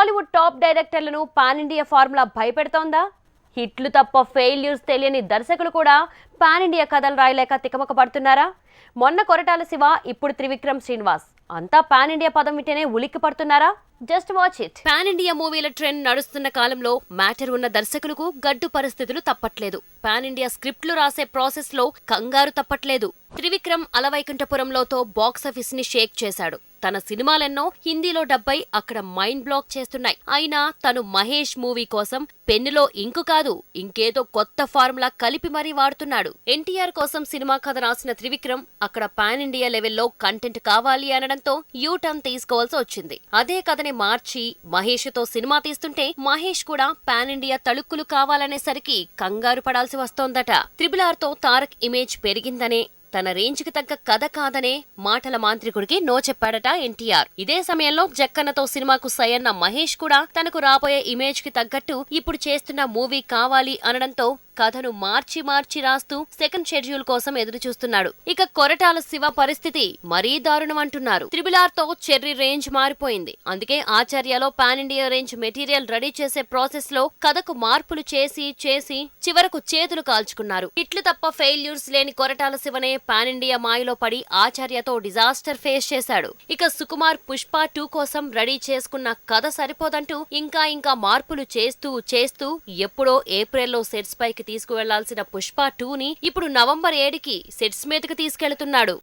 Tollywood top డైరెక్టర్లను pan India formula భయపెడుతోందా? హిట్లు తప్ప ఫెయిల్యూర్స్ తెలియని దర్శకులు కూడా పాన్ ఇండియా కథలు రాయలేక తికమక పడుతున్నారా మొన్న కొరటాల శివ ఇప్పుడు త్రివిక్రమ్ శ్రీనివాస్. అంతా పాన్ ఇండియా పదం వింటేనే ఉలిక్కి పడుతున్నారా just watch it pan India మూవీల trend నడుస్తున్న కాలంలో మ్యాటర్ ఉన్న దర్శకులకు గడ్డు పరిస్థితులు తప్పట్లేదు. పాన్ ఇండియా స్క్రిప్ట్లు రాసే ప్రాసెస్లో కంగారు తప్పట్లేదు. త్రివిక్రమ్ అలవైకుంఠపురంలోతో బాక్సాఫీస్ని షేక్ చేశాడు. తన సినిమాలెన్నో హిందీలో డబ్బై అక్కడ మైండ్ బ్లాక్ చేస్తున్నాయి. అయినా తను మహేష్ మూవీ కోసం పెన్నులో ఇంకు కాదు ఇంకేదో కొత్త ఫార్ములా కలిపి మరీ వాడుతున్నాడు. ఎన్టీఆర్ కోసం సినిమా కథ రాసిన త్రివిక్రమ్ అక్కడ పాన్ ఇండియా లెవెల్లో కంటెంట్ కావాలి అనడంతో యూ టర్న్ తీసుకోవాల్సి వచ్చింది. అదే కథని మార్చి మహేష్తో సినిమా తీస్తుంటే మహేష్ కూడా పాన్ ఇండియా తళుక్కులు కావాలనేసరికి కంగారు పడాల్సి వస్తోందట. త్రిబుల్ ఆర్తో తారక్ ఇమేజ్ పెరిగిందనే తన రేంజ్కి తగ్గ కథ కాదనే మాటల మాంత్రికుడికి నో చెప్పాడట ఎన్టీఆర్. ఇదే సమయంలో జక్కన్నతో సినిమాకు సయన్న మహేష్ కూడా తనకు రాబోయే ఇమేజ్కి తగ్గట్టు ఇప్పుడు చేస్తున్న మూవీ కావాలి అనడంతో కథను మార్చి మార్చి రాస్తూ సెకండ్ షెడ్యూల్ కోసం ఎదురు చూస్తున్నాడు ఇక కొరటాల శివ పరిస్థితి మరీ దారుణం అంటున్నారు. త్రిబులార్తో చెర్రీ రేంజ్ మారిపోయింది. అందుకే ఆచార్యలో pan India range material ready చేసే ప్రాసెస్లో కథకు మార్పులు చేసి చేసి చివరకు చేతులు కాల్చుకున్నారు. ఇట్లు తప్ప ఫెయిల్యూర్స్ లేని కొరటాల శివనే పాన్ ఇండియా మాయలో పడి ఆచార్యతో డిజాస్టర్ ఫేస్ చేశాడు. ఇక సుకుమార్ పుష్ప టూ కోసం రెడీ చేసుకున్న కథ సరిపోదంటూ ఇంకా ఇంకా మార్పులు చేస్తూ చేస్తూ ఎప్పుడో ఏప్రిల్లో సెట్స్ పైకి తీసుకువెళ్ళాల్సిన పుష్ప టూని ఇప్పుడు నవంబర్ ఏడుకి సెట్స్ మీదకి తీసుకెళ్తున్నాడు.